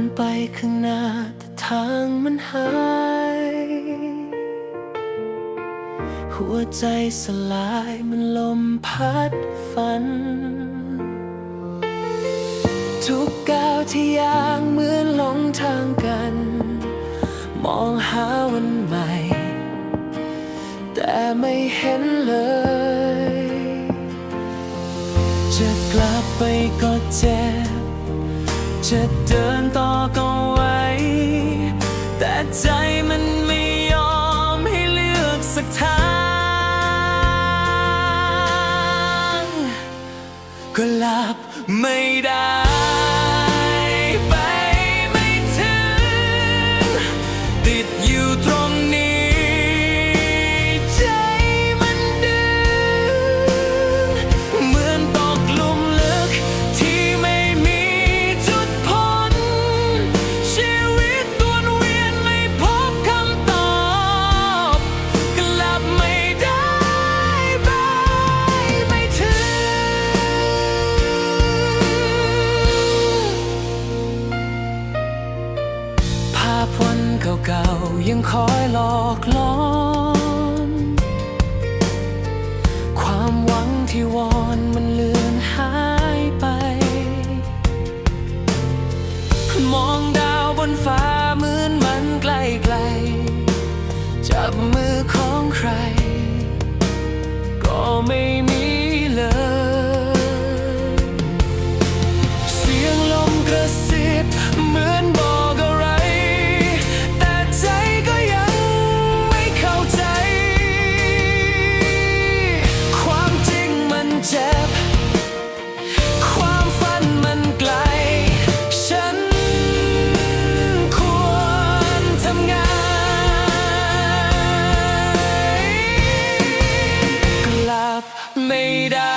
นไปข้างหน้าแต่ทางมันหาย หัวใจสลายมันลมพัดฝัน ทุกก้าวที่ย่างเหมือนหลงทางกัน มองหาวันใหม่ แต่ไม่เห็นเลย จะกลับไปก็เจ็บ จะเดินต่อก็ไหวแต่ใจมันไม่ยอมให้เลือกสักทางก็หลับไม่ได้ เก่าๆยังคอยหลอกล่อความหวังที่วอนมันเลือนหายไป มองดาวบนฟ้าเหมือนมันไกลไกลจับมือของใคร ก็ไม่ made out